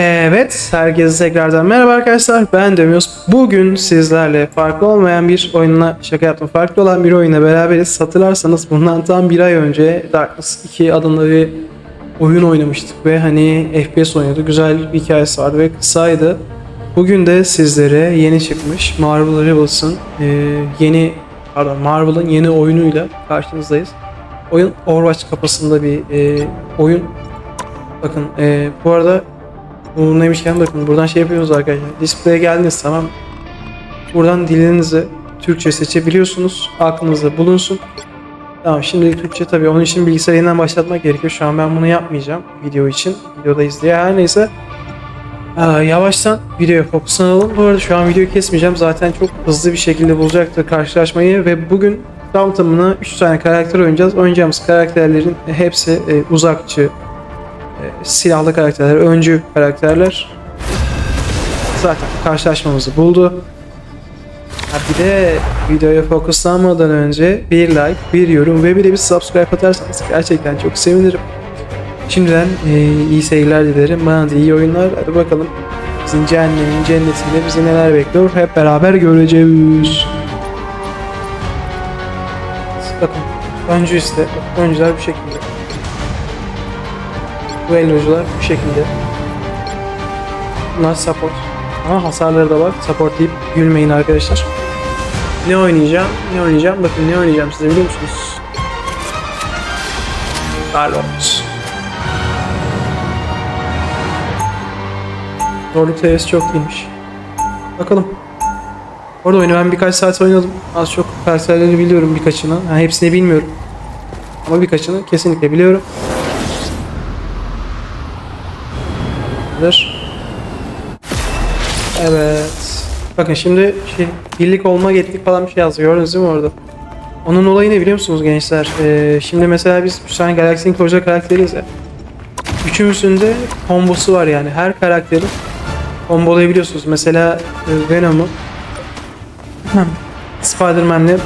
Evet, herkese tekrardan merhaba arkadaşlar. Ben Demios. Bugün sizlerle farklı olmayan bir oyunla şaka yaptım. Farklı olan bir oyuna beraberiz. Hatırlarsanız bundan tam bir ay önce Darkness 2 adında bir oyun oynamıştık ve hani FPS oynuyordu. Güzel bir hikayesi vardı ve kısaydı. Bugün de sizlere yeni çıkmış Marvel Rivals'ın e, yeni pardon Marvel'ın yeni oyunuyla karşınızdayız. Oyun Overwatch kafasında bir e, oyun. Bakın e, bu arada neymişken bakın buradan şey yapıyoruz arkadaşlar. Display'e geldiniz tamam. Buradan dilinizi Türkçe seçebiliyorsunuz. Aklınızda bulunsun. Tamam şimdi Türkçe tabii onun için bilgisayarı yeniden başlatmak gerekiyor. Şu an ben bunu yapmayacağım video için. Videodayız diye her neyse. Aa, yavaştan videoya fokuslanalım. Bu arada şu an videoyu kesmeyeceğim. Zaten çok hızlı bir şekilde bulacaktır karşılaşmayı ve bugün tam tamına 3 tane karakter oynayacağız. Oynayacağımız karakterlerin hepsi e, uzakçı, silahlı karakterler, öncü karakterler. Zaten karşılaşmamızı buldu. Ha bir de videoya fokuslanmadan önce bir like, bir yorum ve bir de bir subscribe atarsanız gerçekten çok sevinirim. Şimdiden e, iyi seyirler dilerim. Bana da iyi oyunlar. Hadi bakalım. Bizim cehennemin cennetinde bizi neler bekliyor hep beraber göreceğiz. Bakın öncü iste. Öncüler bu şekilde. Ellocular bu şekilde. Bunlar support. Ama hasarları da var. Support deyip gülmeyin arkadaşlar. Ne oynayacağım? Ne oynayacağım? Bakın ne oynayacağım size biliyor musunuz? Starlord. Zorluk seviyesi çok iyiymiş. Bakalım. Orada oyunu ben birkaç saat oynadım. Az çok karakterleri biliyorum birkaçını. Yani hepsini bilmiyorum. Ama birkaçını kesinlikle biliyorum. Dur. Evet. Bakın şimdi şey, birlik olma ettik falan bir şey yazıyor. Gördünüz değil mi orada? Onun olayı ne biliyor musunuz gençler? Ee, şimdi mesela biz 3 tane Galaxy'nin koca karakteriyiz ya. Üçümüzün de kombosu var yani. Her karakterin kombolayabiliyorsunuz. Mesela e, Venom'u Spider-Man'le e,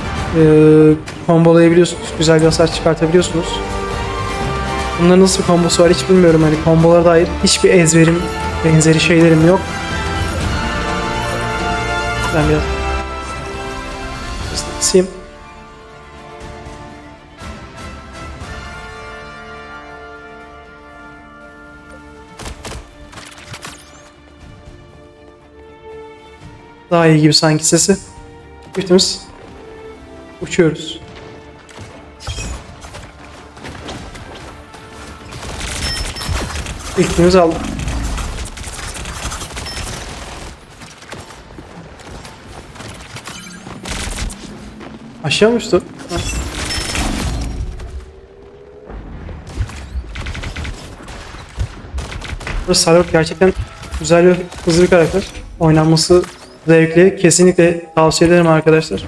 kombolayabiliyorsunuz. Güzel bir hasar çıkartabiliyorsunuz. Bunların nasıl bir kombosu var hiç bilmiyorum. Hani kombolara dair hiçbir ezberim, benzeri şeylerim yok. Ben biraz kısayım. Daha iyi gibi sanki sesi. Bittimiz. Uçuyoruz. İlkimizi aldık. Aşağı mı uçtu? Burası Salot gerçekten güzel ve hızlı bir karakter. Oynanması zevkli. Kesinlikle tavsiye ederim arkadaşlar.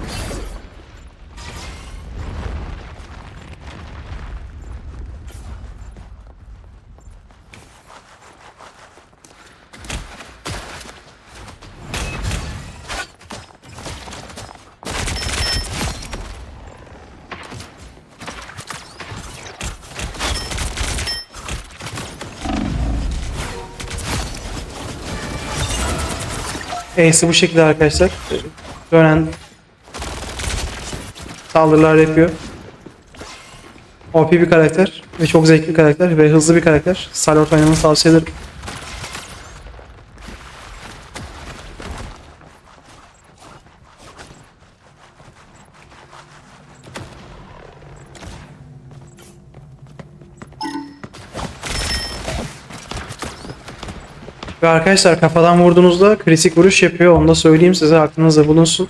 Ace'i bu şekilde arkadaşlar. Dönen saldırılar yapıyor. OP bir karakter ve çok zevkli bir karakter ve hızlı bir karakter. Salort oynamanızı tavsiye ederim. Ve arkadaşlar kafadan vurduğunuzda kritik vuruş yapıyor. Onu da söyleyeyim size aklınızda bulunsun.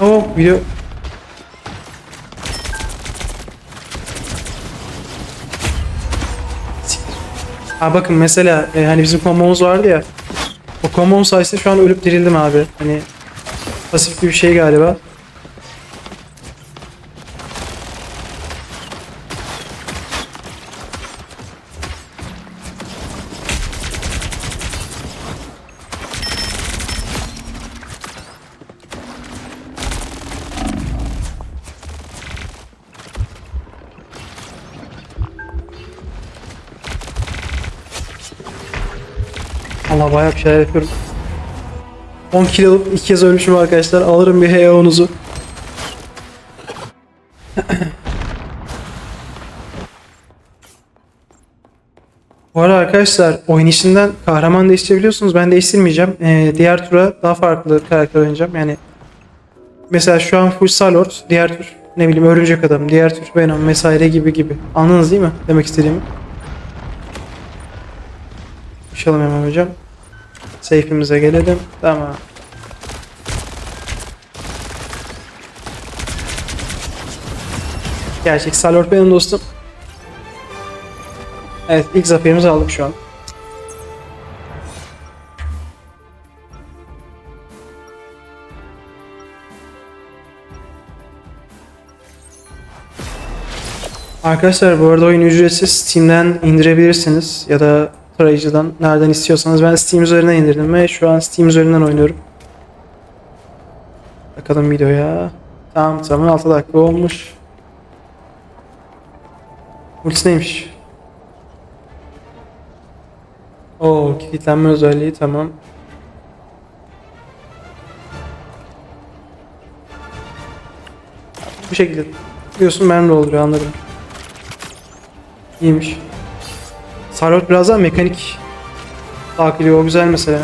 Oh video Ha bakın mesela e, hani bizim kombomuz vardı ya. O kombom sayesinde şu an ölüp dirildim abi. Hani pasif bir şey galiba. Valla bayağı bir şeyler yapıyorum. 10 kilo alıp iki kez ölmüşüm arkadaşlar. Alırım bir HEO'nuzu. Bu arada arkadaşlar oyun içinden kahraman değiştirebiliyorsunuz. Ben değiştirmeyeceğim. Ee, diğer tura daha farklı karakter oynayacağım. Yani mesela şu an full Salord, diğer tur ne bileyim Örümcek Adam, diğer tur Venom vesaire gibi gibi. Anladınız değil mi demek istediğimi? Konuşalım hemen hocam. Safe'imize gelelim. Tamam. Gerçek Salord benim dostum. Evet ilk zaferimizi aldık şu an. Arkadaşlar bu arada oyun ücretsiz Steam'den indirebilirsiniz ya da tarayıcıdan nereden istiyorsanız ben Steam üzerinden indirdim ve şu an Steam üzerinden oynuyorum. Bakalım videoya. Tamam tamam 6 dakika olmuş. Ultisi neymiş? Oo kilitlenme özelliği tamam. Bu şekilde diyorsun ben de oluyor anladım. İyiymiş. Sarot biraz daha mekanik takili o güzel mesela.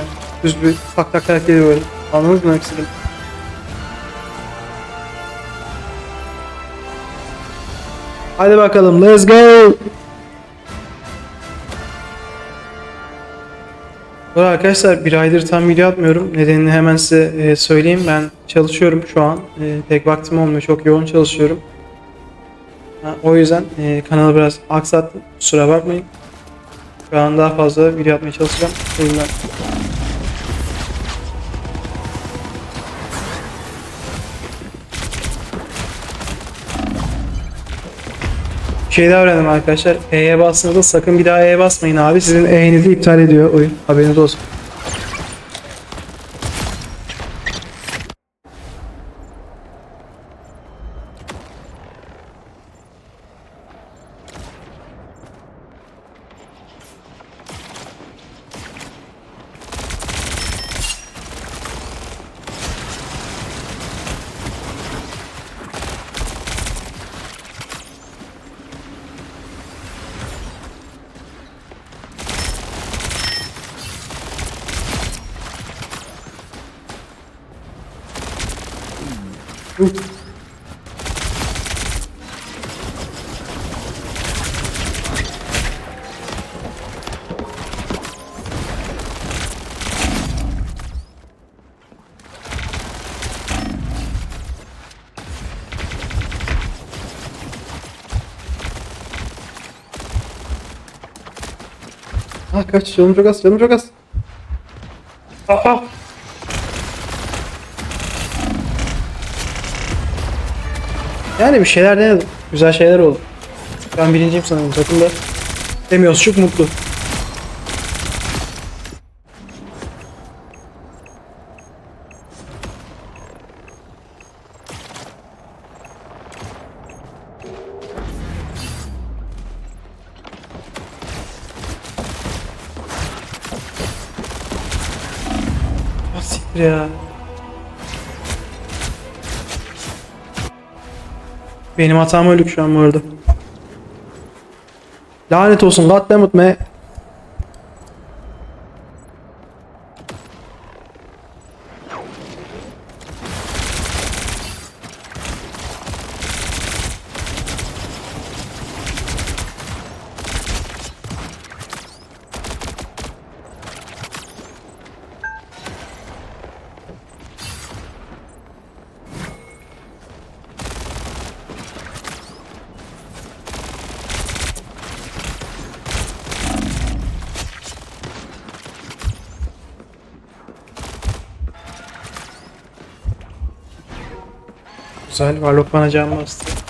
Düz bir tak tak tak geliyor böyle. Anladınız mı istedim? Hadi bakalım let's go. Bu arkadaşlar bir aydır tam video atmıyorum. Nedenini hemen size e, söyleyeyim. Ben çalışıyorum şu an. E, pek vaktim olmuyor. Çok yoğun çalışıyorum. O yüzden e, kanalı biraz aksattım. Kusura bakmayın. Şu an daha fazla video atmaya çalışacağım. O yüzden Bir şey daha öğrendim arkadaşlar. E'ye bastığınızda sakın bir daha E'ye basmayın abi. Sizin E'nizi iptal ediyor oyun. Haberiniz olsun. Ah kaç canım çok az canım çok az. Aa. Yani bir şeyler denedim. Güzel şeyler oldu. Ben birinciyim sanırım takımda. Demiyoruz çok mutlu. Benim hatam öldük şu an bu arada. Lanet olsun goddammit me. Güzel Warlock bana can bastı.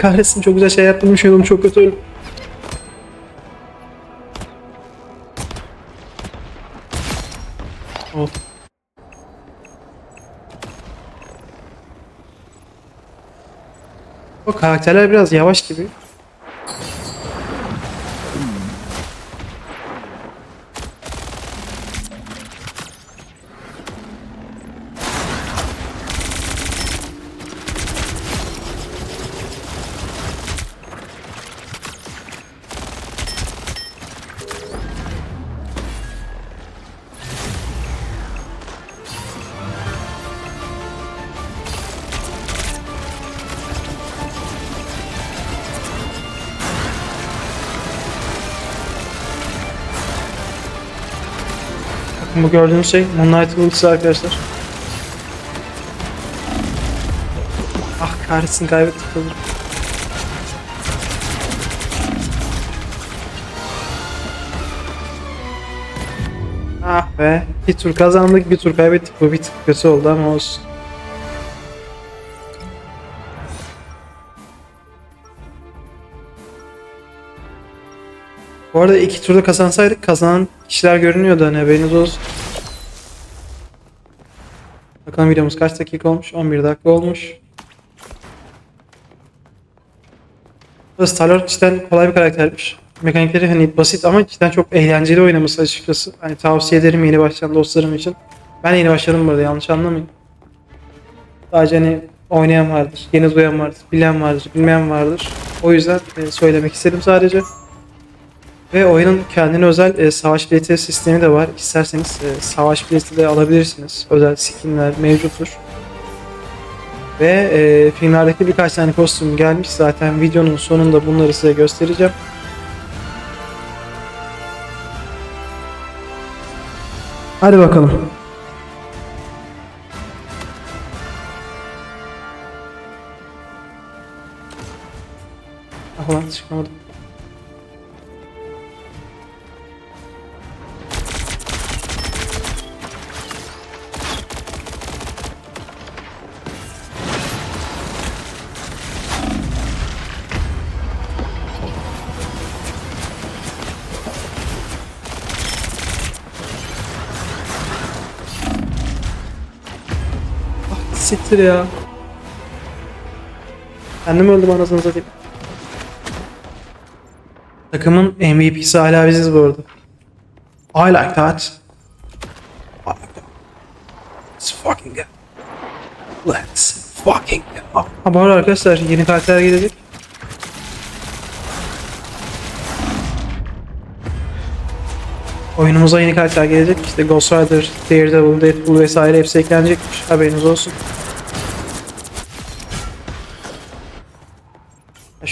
Kahretsin çok güzel şey yaptım düşünüyordum çok kötü. Oh. O karakterler biraz yavaş gibi. Bu gördüğünüz şey Moonlight ultisi arkadaşlar. Ah kahretsin kaybettik tabii. Ah be. Bir tur kazandık bir tur kaybettik. Bu bir tık kötü oldu ama olsun. Bu arada iki turda kazansaydık kazanan kişiler görünüyordu hani haberiniz olsun. Bakalım videomuz kaç dakika olmuş? 11 dakika olmuş. Star-Lord cidden kolay bir karaktermiş. Mekanikleri hani basit ama cidden çok eğlenceli oynaması açıkçası. Hani tavsiye ederim yeni başlayan dostlarım için. Ben yeni başladım burada yanlış anlamayın. Sadece hani oynayan vardır, yeni duyan vardır, bilen vardır, bilmeyen vardır. O yüzden e, söylemek istedim sadece. Ve oyunun kendine özel e, savaş bileti sistemi de var. İsterseniz e, savaş bileti de alabilirsiniz. Özel skinler mevcuttur. Ve e, filmlerdeki birkaç tane kostüm gelmiş. Zaten videonun sonunda bunları size göstereceğim. Hadi bakalım. Ah lan çıkamadım. Siktir ya. Kendim öldüm anasını satayım. Takımın MVP'si hala biziz bu arada. I like that. I like that. Let's fucking go. Let's fucking go. Ha bu arada arkadaşlar yeni karakterler gelecek. Oyunumuza yeni karakter gelecek. İşte Ghost Rider, Daredevil, Deadpool vesaire hepsi eklenecekmiş. Haberiniz olsun.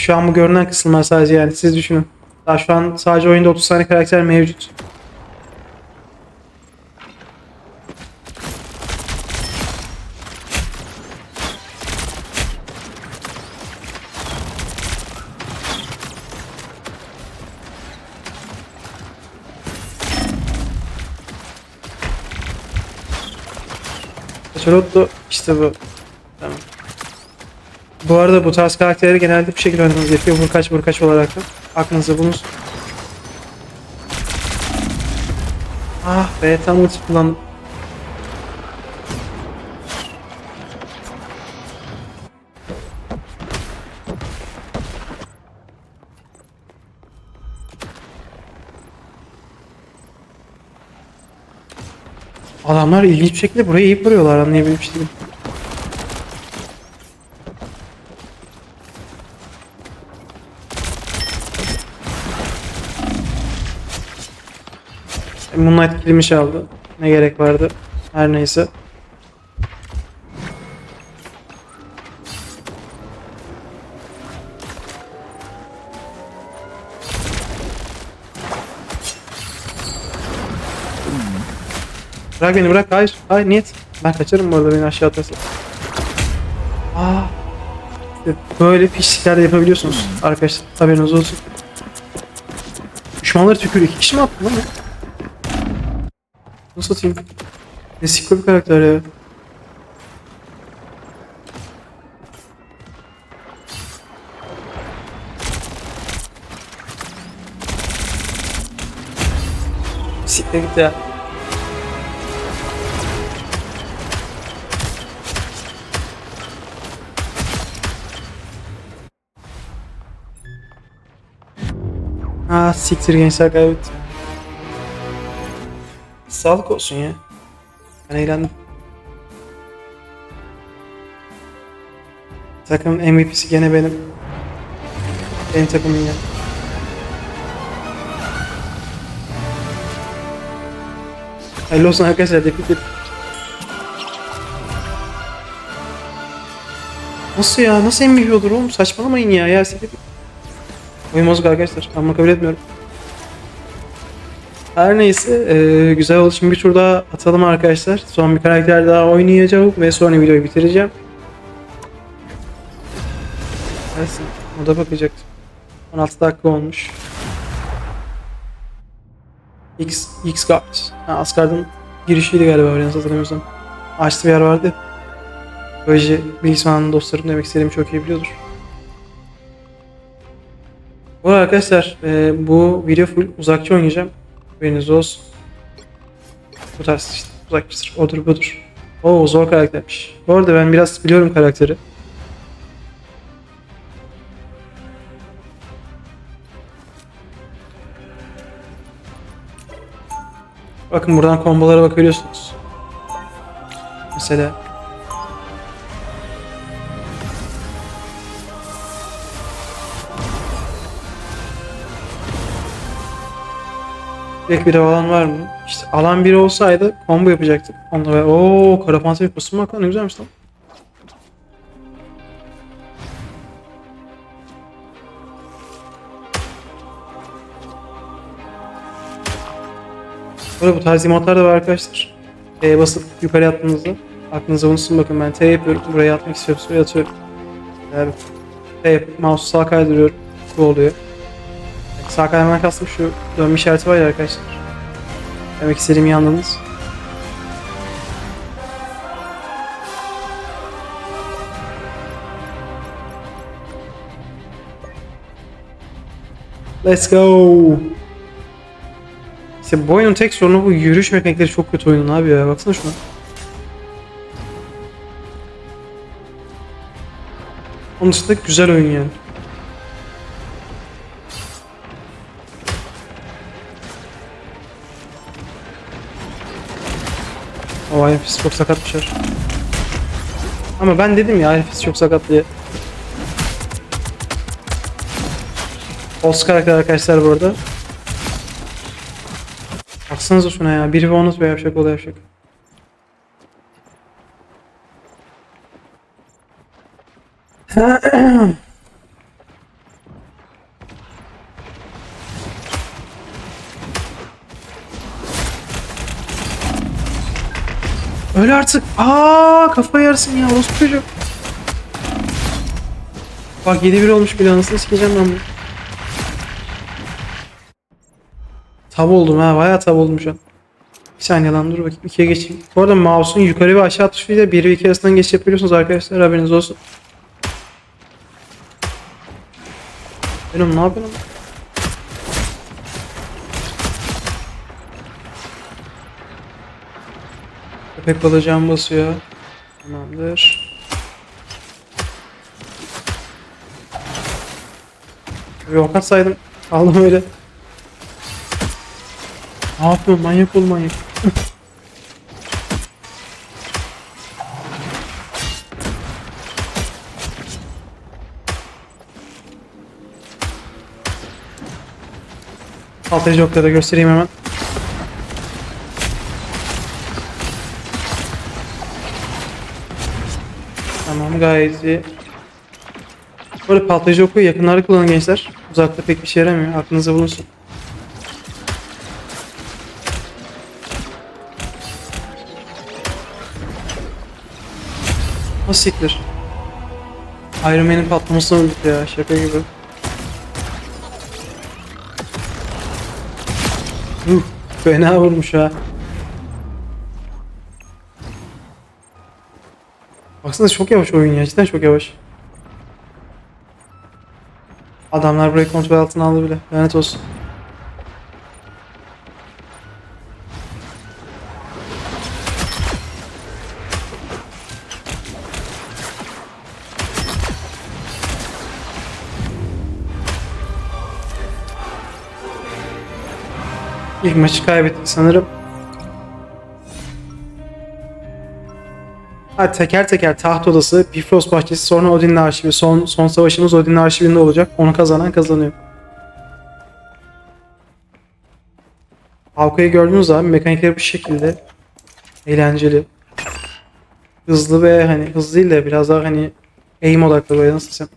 Şu an bu görünen kısımlar sadece yani siz düşünün. Daha şu an sadece oyunda 30 tane karakter mevcut. Charotto işte bu. Bu arada bu tarz karakterleri genelde bu şekilde oynamanız gerekiyor. Vur kaç vur kaç olarak da. Aklınızda bulunsun. Ah be tam ulti kullandım. Adamlar ilginç bir şekilde burayı iyi kuruyorlar anlayabilmiş değilim. Moonlight kilimi çaldı. Ne gerek vardı? Her neyse. Bırak beni bırak. Hayır. Hayır niyet. Ben kaçarım bu arada beni aşağı atarsın. Aa. İşte böyle pişlikler de yapabiliyorsunuz arkadaşlar. Haberiniz olsun. Düşmanları tükür. iki kişi mi attı lan? Nasıl atayım? Ne sikko bir karakter ya. Siktir git ya. Ah siktir gençler kaybettim. Sağlık olsun ya. Ben eğlendim. Takımın MVP'si gene benim. Benim takımım ya. Hayırlı olsun arkadaşlar. Tebrik ederim. Nasıl ya? Nasıl MVP olur oğlum? Saçmalamayın ya. Ya siktir. Oyun bozuk arkadaşlar. Ama kabul etmiyorum. Her neyse eee, güzel oldu. Şimdi bir tur daha atalım arkadaşlar. Son bir karakter daha oynayacağım ve sonra videoyu bitireceğim. Gelsin. O da bakacaktım. 16 dakika olmuş. X, X Guard. Ha, Asgard'ın girişiydi galiba yanlış hatırlamıyorsam. Açtı bir yer vardı. Böylece bilgisayarın dostlarım demek istediğimi çok iyi biliyordur. Bu arkadaşlar e, bu video full uzakçı oynayacağım. Haberiniz olsun. Bu tarz işte uzakçıdır, odur budur. Oo zor karaktermiş. Bu arada ben biraz biliyorum karakteri. Bakın buradan kombolara bakabiliyorsunuz. Mesela Direkt bir alan var mı? İşte alan biri olsaydı combo yapacaktık. Onunla ve ooo kara panter yapıyorsun bak ne güzelmiş lan. Burada bu tarz emotlar da var arkadaşlar. T'ye basıp yukarı attığınızda aklınıza bulunsun bakın ben T yapıyorum buraya atmak istiyorum buraya atıyorum. Yani T yapıp mouse sağ kaydırıyorum bu oluyor. Sağ kaydırmadan kastım şu dönme işareti var ya arkadaşlar. Demek istediğimi anladınız. Let's go. İşte bu oyunun tek sorunu bu yürüyüş mekanikleri çok kötü oyunun abi ya. Baksana şuna. Onun dışında güzel oyun yani. O Ayfis çok sakatmışlar. Ama ben dedim ya Ayfis çok sakat diye. Boss karakter arkadaşlar bu arada. Baksanıza şuna ya. Biri bonus ve yapacak o da yapacak. Öyle artık. Aa kafayı yersin ya. Orospu. Bak 7-1 olmuş bir anasını sikeceğim ben bunu. Tab oldum ha. Bayağı tab oldum şu an. Bir saniye lan dur bakayım. ikiye geçeyim. Bu arada mouse'un yukarı ve aşağı tuşuyla 1 ve 2 arasından geçiş yapabiliyorsunuz arkadaşlar. Haberiniz olsun. Benim ne yapıyorum? Köpek can basıyor. Tamamdır. Bir ok atsaydım. Aldım öyle. Ne yapıyorsun manyak ol manyak. Okları da göstereyim hemen. Gayet iyi. Böyle patlayıcı oku yakınlarda kullanın gençler. Uzakta pek bir şey yaramıyor. Aklınıza bulunsun. Siktir. Iron Man'in patlamasına öldük ya şaka gibi. Uh, fena vurmuş ha. Baksana çok yavaş oyun ya. Cidden çok yavaş. Adamlar burayı kontrol altına aldı bile. Lanet olsun. İlk maçı kaybettik sanırım. Hadi teker teker taht odası, Bifrost bahçesi, sonra Odin'in arşivi. Son, son savaşımız Odin'in arşivinde olacak. Onu kazanan kazanıyor. Havka'yı gördüğünüz abi mekanikleri bu şekilde. Eğlenceli. Hızlı ve hani hızlı değil de biraz daha hani aim odaklı böyle nasıl desem.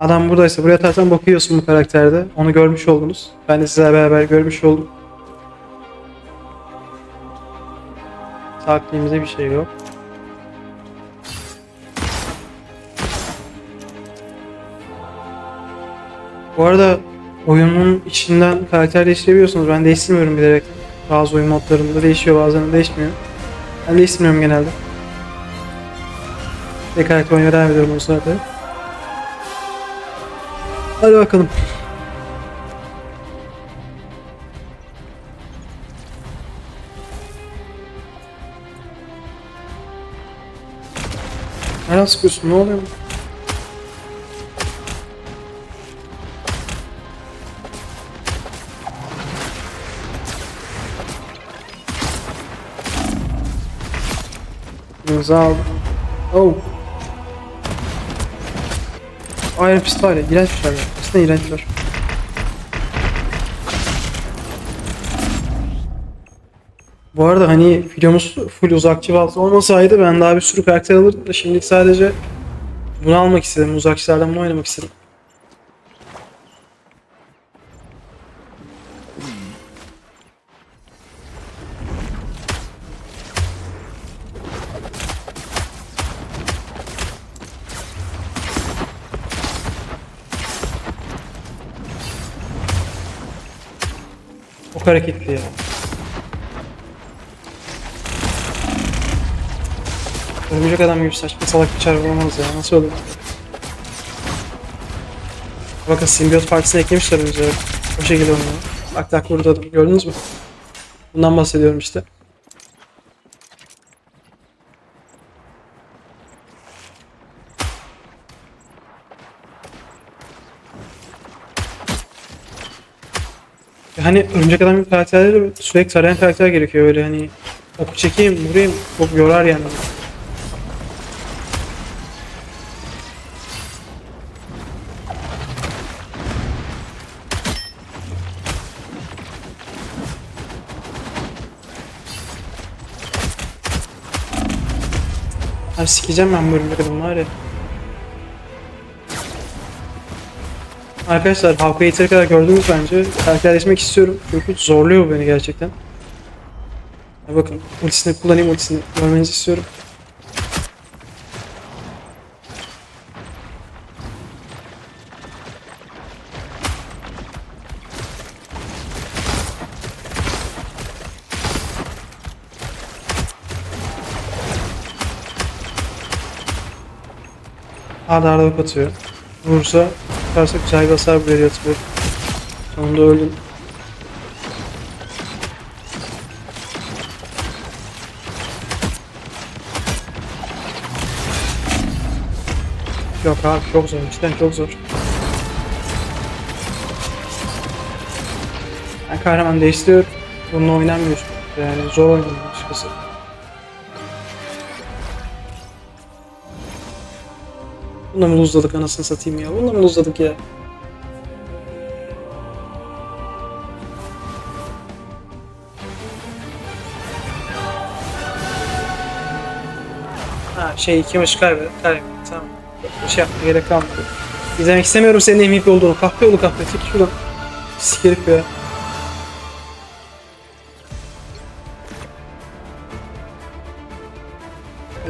Adam buradaysa buraya atarsan bakıyorsun bu karakterde. Onu görmüş oldunuz. Ben de sizlerle beraber görmüş oldum. Taktiğimizde bir şey yok. Bu arada oyunun içinden karakter değiştirebiliyorsunuz. Ben değiştirmiyorum bilerek. Bazı oyun modlarında değişiyor bazen değişmiyor. Ben değiştirmiyorum genelde. Ve karakter oynamaya devam ediyorum o sırada. Hadi bakalım. Nereden sıkıyorsun? Ne oluyor? Kırmızı aldım. Oh. Iron Fist var ya, iğrenç bir şey. Aslında iğrençler. Bu arada hani videomuz full uzakçı bazlı olmasaydı ben daha bir sürü karakter alırdım da şimdilik sadece bunu almak istedim. Uzakçılardan bunu oynamak istedim. Çok hareketli ya. Örümcek adam gibi saçma salak bir çarpı olamaz ya. Nasıl olur? Bakın simbiyot partisine eklemişler önce. O şekilde oynuyor. Bak tak burada da gördünüz mü? Bundan bahsediyorum işte. Hani örümcek adam gibi karakterleri sürekli tarayan karakter gerekiyor böyle hani oku çekeyim vurayım çok yorar yani. Abi sikeceğim ben bu örümcek adamı ya. Arkadaşlar halka yeteri kadar gördünüz bence. Karakterleşmek istiyorum. Çünkü zorluyor beni gerçekten. Ya bakın ultisini kullanayım ultisini görmenizi istiyorum. Arda arda ok atıyor. Vurursa tutarsa güzel bir hasar veriyor atıyor. Sonunda öldüm. Yok abi çok zor. Cidden çok zor. Ben kahraman değiştiriyorum. Bununla oynanmıyor. Yani zor oynanıyor açıkçası. Bununla mı luzladık anasını satayım ya? Bununla mı luzladık ya? Ha şey iki maçı kaybettik. Kaybettik tamam. Bir şey yapmaya gerek kalmadı. İzlemek istemiyorum senin MVP olduğunu. Kahpe yolu kahpe. Çek şuradan. Sikerip ya.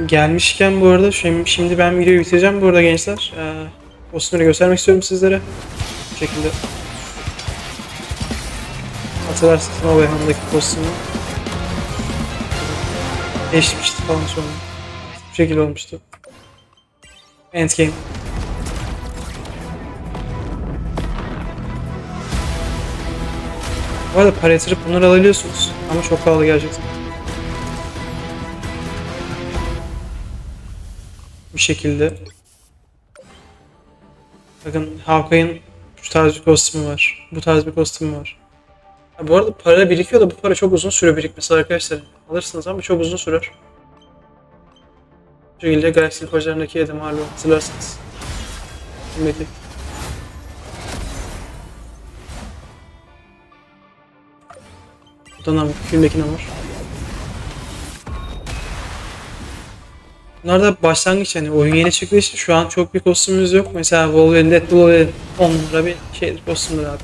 Gelmişken bu arada şimdi, şimdi ben videoyu bitireceğim bu arada gençler. Ee, kostümleri göstermek istiyorum sizlere. Bu şekilde. Hatırlarsınız Nova Han'daki kostümü. Değişmişti falan sonra. Bu şekilde olmuştu. Endgame. Bu arada para yatırıp bunları alabiliyorsunuz. Ama çok pahalı gerçekten. Bu şekilde. Bakın Hawkeye'in bu tarz bir kostümü var. Bu tarz bir kostümü var. Ha, bu arada para birikiyor da bu para çok uzun süre birikmesi arkadaşlar. Alırsınız ama çok uzun sürer. Bu şekilde Galaxy pazarındaki edim hali hatırlarsınız. Buradan abi filmdeki ne var? Bunlar da başlangıç hani oyun yeni çıktığı için şu an çok bir kostümümüz yok. Mesela Wolverine, Deadpool Wolverine 10 numara bir şeydir kostümdür abi.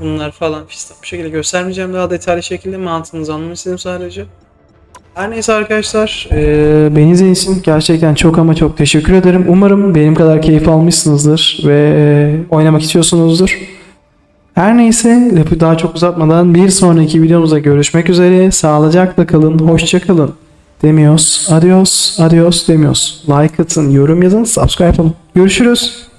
Bunlar falan fistan bu şekilde göstermeyeceğim daha detaylı şekilde mantığınızı anlamak istedim sadece. Her neyse arkadaşlar, eee beni izlediğiniz gerçekten çok ama çok teşekkür ederim. Umarım benim kadar keyif almışsınızdır ve eee, oynamak istiyorsunuzdur. Her neyse lafı daha çok uzatmadan bir sonraki videomuzda görüşmek üzere. Sağlıcakla kalın, hoşça kalın. Demiyoruz, adios, adios demiyoruz. Like atın, yorum yazın, subscribe olun. Görüşürüz.